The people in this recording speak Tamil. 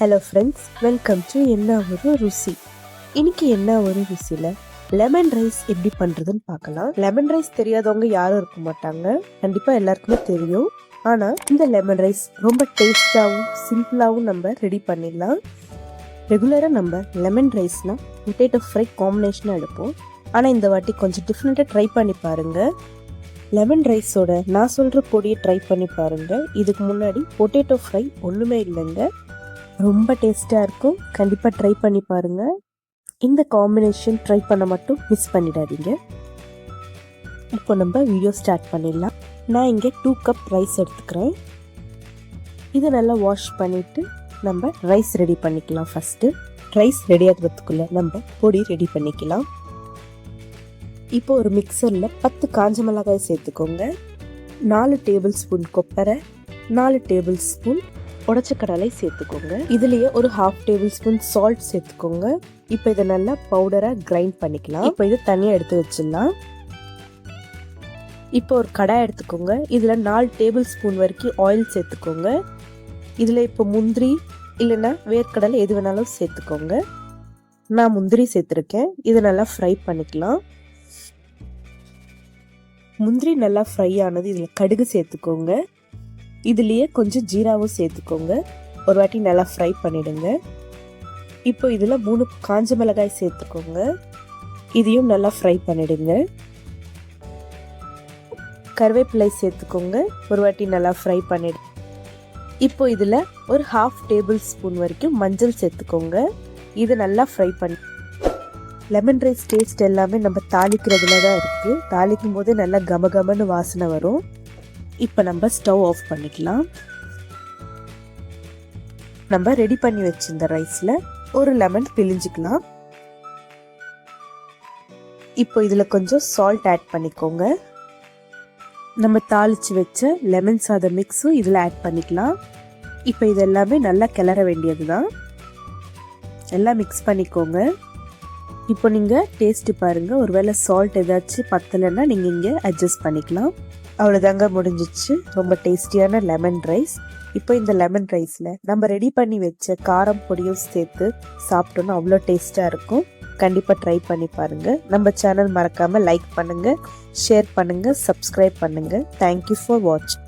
ஹலோ ஃப்ரெண்ட்ஸ் வெல்கம் டு என்ன ஒரு ருசி. இன்னைக்கு என்ன ஒரு ருசியில்? லெமன் ரைஸ் எப்படி பண்ணுறதுன்னு பார்க்கலாம். லெமன் ரைஸ் தெரியாதவங்க யாரும் இருக்க மாட்டாங்க. கண்டிப்பாக எல்லாருக்குமே தெரியும். ஆனால் இந்த லெமன் ரைஸ் ரொம்ப டேஸ்டாகவும் சிம்பிளாகவும் நம்ம ரெடி பண்ணிடலாம். ரெகுலராக நம்ம லெமன் ரைஸ்னால் பொட்டேட்டோ ஃப்ரை காம்பினேஷனாக எடுப்போம். ஆனால் இந்த வாட்டி கொஞ்சம் டிஃப்ரெண்ட்டாக ட்ரை பண்ணி பாருங்கள் லெமன் ரைஸோட நான் சொல்கிற பொடியை ட்ரை பண்ணி பாருங்கள் இதுக்கு முன்னாடி பொட்டேட்டோ ஃப்ரை ஒன்றுமே இல்லைங்க. ரொம்ப டேஸ்ட்டாக இருக்கும். கண்டிப்பாக ட்ரை பண்ணி பாருங்கள் இந்த காம்பினேஷன் ட்ரை பண்ண மட்டும் மிஸ் பண்ணிடாதீங்க. இப்போ நம்ம வீடியோ ஸ்டார்ட் பண்ணிடலாம். நான் இங்கே டூ கப் ரைஸ் எடுத்துக்கிறேன். இதை நல்லா வாஷ் பண்ணிவிட்டு நம்ம ரைஸ் ரெடி பண்ணிக்கலாம் ஃபஸ்ட்டு ரைஸ் ரெடி ஆகிறதுக்குள்ளே நம்ம பொடி ரெடி பண்ணிக்கலாம். இப்போ ஒரு மிக்சரில் பத்து காஞ்ச மிளகாய் சேர்த்துக்கோங்க. நாலு டேபிள் ஸ்பூன் கொப்பரை நாலு டேபிள் ஸ்பூன் உடச்ச கடலை சேர்த்துக்கோங்க. இதுலயே ஒரு ஹாஃப் டேபிள் ஸ்பூன் சால்ட் சேர்த்துக்கோங்க. இப்போ இதை நல்லா பவுடராக கிரைண்ட் பண்ணிக்கலாம். இப்போ இதை தனியாக எடுத்து வச்சிடலாம். இப்போ ஒரு கடாய் எடுத்துக்கோங்க. இதில் நாலு டேபிள் ஸ்பூன் வரைக்கும் ஆயில் சேர்த்துக்கோங்க. இதில் இப்போ முந்திரி இல்லைன்னா வேர்க்கடலை எது வேணாலும் சேர்த்துக்கோங்க. நான் முந்திரி சேர்த்துருக்கேன். இதை நல்லா ஃப்ரை பண்ணிக்கலாம். முந்திரி நல்லா ஃப்ரை ஆனது இதில் கடுகு சேர்த்துக்கோங்க. இதுலேயே கொஞ்சம் ஜீராவும் சேர்த்துக்கோங்க. ஒரு வாட்டி நல்லா ஃப்ரை பண்ணிடுங்க. இப்போ இதில் மூணு காஞ்ச மிளகாய் சேர்த்துக்கோங்க. இதையும் நல்லா ஃப்ரை பண்ணிடுங்க. கருவேப்பிலை சேர்த்துக்கோங்க. ஒரு வாட்டி நல்லா ஃப்ரை பண்ணிடு இப்போ இதில் ஒரு ஹாஃப் டேபிள் ஸ்பூன் வரைக்கும் மஞ்சள் சேர்த்துக்கோங்க. இது நல்லா ஃப்ரை பண்ணி லெமன் ரைஸ் டேஸ்ட் எல்லாமே நம்ம தாளிக்கிறதுல தான் இருக்குது தாளிக்கும் போதே நல்லா கம கமன்னு வாசனை வரும். இப்போ நம்ம ஸ்டவ் ஆஃப் பண்ணிக்கலாம். நம்ம ரெடி பண்ணி வச்சிருந்த ரைஸில் ஒரு லெமன் பிழிஞ்சிக்கலாம். இப்போ இதில் கொஞ்சம் சால்ட் ஆட் பண்ணிக்கோங்க. நம்ம தாளித்து வச்ச லெமன் சாதம் மிக்ஸும் இதில் ஆட் பண்ணிக்கலாம். இப்போ இது எல்லாமே நல்லா கிளற வேண்டியது தான் எல்லாம் மிக்ஸ் பண்ணிக்கோங்க. இப்போ நீங்கள் டேஸ்ட்டு பாருங்கள் ஒருவேளை சால்ட் ஏதாச்சும் பத்தலைன்னா நீங்கள் இங்கே அட்ஜஸ்ட் பண்ணிக்கலாம். அவ்வளோதாங்க முடிஞ்சிச்சு. ரொம்ப டேஸ்டியான லெமன் ரைஸ் இப்போ இந்த லெமன் ரைஸில் நம்ம ரெடி பண்ணி வச்ச காரம் பொடியும் சேர்த்து சாப்பிட்டோன்னா அவ்வளோ டேஸ்ட்டாக இருக்கும். கண்டிப்பாக ட்ரை பண்ணி பாருங்கள் நம்ம சேனல் மறக்காமல் லைக் பண்ணுங்கள் ஷேர் பண்ணுங்கள் சப்ஸ்கிரைப் பண்ணுங்கள் தேங்க்யூ ஃபார் வாட்சிங்